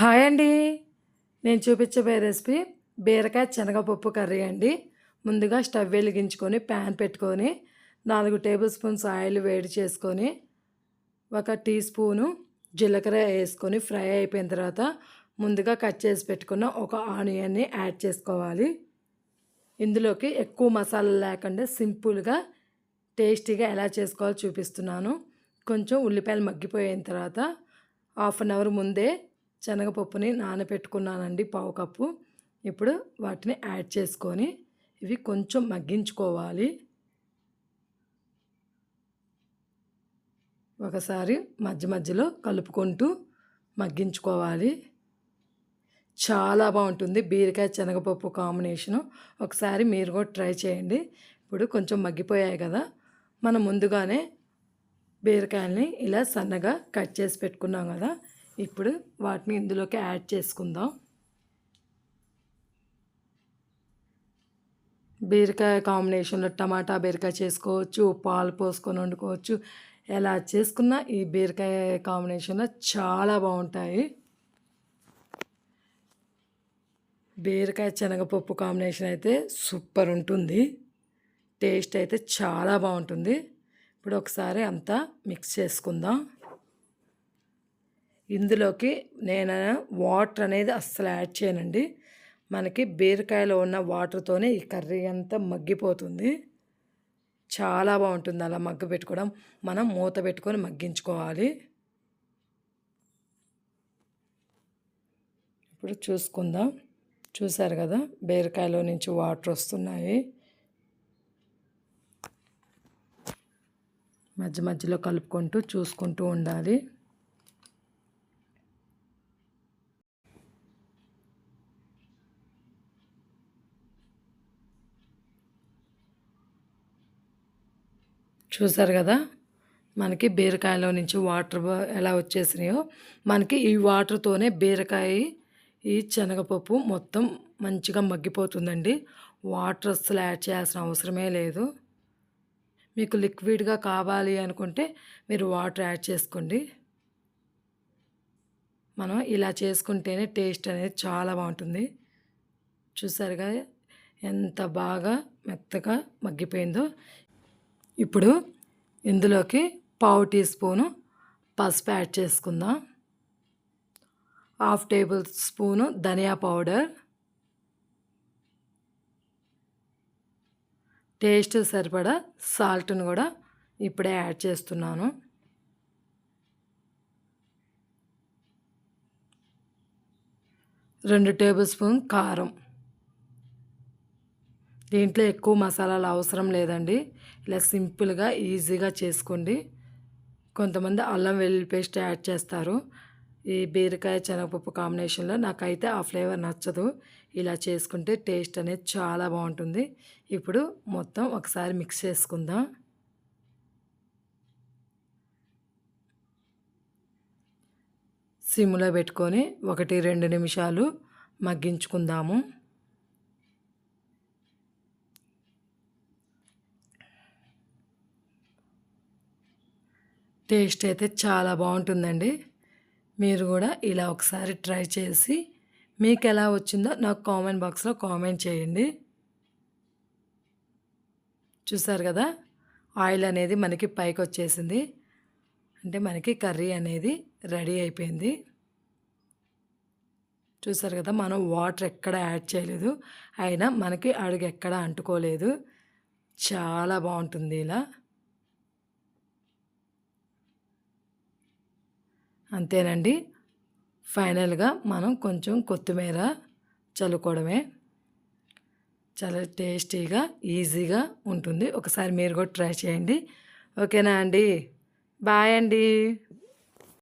Hi అండి. నేను చూపించబోయే రెసిపీ బీరకాయ శనగపప్పు కర్రీ అండి. ముందుగా స్టవ్ వెలిగించుకొని ప్యాన్ పెట్టుకొని నాలుగు టేబుల్ స్పూన్స్ ఆయిల్ వేడి చేసుకొని ఒక టీ స్పూను జీలకర్ర వేసుకొని ఫ్రై అయిపోయిన తర్వాత ముందుగా కట్ చేసి పెట్టుకున్న ఒక ఆనియన్ని యాడ్ చేసుకోవాలి. ఇందులోకి ఎక్కువ మసాలా లేకుండా సింపుల్గా టేస్టీగా ఎలా చేసుకోవాలో చూపిస్తున్నాను. కొంచెం ఉల్లిపాయలు మగ్గిపోయిన తర్వాత హాఫ్ అన్ అవర్ ముందే శనగపప్పుని నానబెట్టుకున్నానండి పావు కప్పు. ఇప్పుడు వాటిని యాడ్ చేసుకొని ఇవి కొంచెం మగ్గించుకోవాలి. ఒకసారి మధ్య మధ్యలో కలుపుకుంటూ మగ్గించుకోవాలి. చాలా బాగుంటుంది బీరకాయ శనగపప్పు కాంబినేషను. ఒకసారి మీరు కూడా ట్రై చేయండి. ఇప్పుడు కొంచెం మగ్గిపోయాయి కదా. మనం ముందుగానే బీరకాయల్ని ఇలా సన్నగా కట్ చేసి పెట్టుకున్నాం కదా. ఇప్పుడు వాటిని ఇందులోకి యాడ్ చేసుకుందాం. బీరకాయ కాంబినేషన్లో టమాటా బీరకాయ చేసుకోవచ్చు పాలు పోసుకొని వండుకోవచ్చు. ఎలా చేసుకున్నా ఈ బీరకాయ కాంబినేషన్లో చాలా బాగుంటాయి. బీరకాయ శనగపప్పు కాంబినేషన్ అయితే సూపర్ ఉంటుంది. టేస్ట్ అయితే చాలా బాగుంటుంది. ఇప్పుడు ఒకసారి అంతా మిక్స్ చేసుకుందాం. ఇందులోకి నేను వాటర్ అనేది అస్సలు యాడ్ చేయనండి. మనకి బీరకాయలో ఉన్న వాటర్తోనే ఈ కర్రీ అంతా మగ్గిపోతుంది. చాలా బాగుంటుంది అలా మగ్గ పెట్టుకోవడం. మనం మూత పెట్టుకొని మగ్గించుకోవాలి. ఇప్పుడు చూసుకుందాం. చూసారు కదా బీరకాయలో నుంచి వాటర్ వస్తున్నాయి. మధ్య మధ్యలో కలుపుకుంటూ చూసుకుంటూ ఉండాలి. చూసారు కదా? మనకి బీరకాయలో నుంచి వాటర్ ఎలా వచ్చేసినాయో? మనకి ఈ వాటర్తోనే బీరకాయ ఈ శనగపప్పు మొత్తం మంచిగా మగ్గిపోతుందండి. వాటర్ అస్సలు యాడ్ చేయాల్సిన అవసరమే లేదు. మీకు లిక్విడ్గా కావాలి అనుకుంటే మీరు వాటర్ యాడ్ చేసుకోండి. మనం ఇలా చేసుకుంటేనే టేస్ట్ అనేది చాలా బాగుంటుంది. చూసారుగా? ఎంత బాగా మెత్తగా మగ్గిపోయిందో. ఇప్పుడు ఇందులోకి పావు టీ స్పూను పసుపు యాడ్ చేసుకుందాం. హాఫ్ టేబుల్ స్పూను ధనియా పౌడర్. టేస్ట్ సరిపడా సాల్ట్ని కూడా ఇప్పుడే యాడ్ చేస్తున్నాను. రెండు టేబుల్ స్పూన్ కారం. దీంట్లో ఎక్కువ మసాలాలు అవసరం లేదండి. ఇలా సింపుల్గా ఈజీగా చేసుకోండి. కొంతమంది అల్లం వెల్లుల్లి పేస్ట్ యాడ్ చేస్తారు. ఈ బీరకాయ శనగపప్పు కాంబినేషన్లో నాకైతే ఆ ఫ్లేవర్ నచ్చదు. ఇలా చేసుకుంటే టేస్ట్ అనేది చాలా బాగుంటుంది. ఇప్పుడు మొత్తం ఒకసారి మిక్స్ చేసుకుందాం. సిమ్లో పెట్టుకొని ఒకటి రెండు నిమిషాలు మగ్గించుకుందాము. టేస్ట్ అయితే చాలా బాగుంటుందండి. మీరు కూడా ఇలా ఒకసారి ట్రై చేసి మీకు ఎలా వచ్చిందో నాకు కామెంట్ బాక్స్లో కామెంట్ చేయండి. చూసారు కదా? ఆయిల్ అనేది మనకి పైకి వచ్చేసింది. అంటే మనకి కర్రీ అనేది రెడీ అయిపోయింది. చూసారు కదా? మనం వాటర్ ఎక్కడ యాడ్ చేయలేదు. అయినా మనకి అడుగు ఎక్కడ అంటుకోలేదు. చాలా బాగుంటుంది ఇలా. అంతేనండి. ఫైనల్గా మనం కొంచెం కొత్తిమీర చల్లుకోవడమే. చాలా టేస్టీగా ఈజీగా ఉంటుంది. ఒకసారి మీరు కూడా ట్రై చేయండి. ఓకేనా అండి? బాయ్ అండి.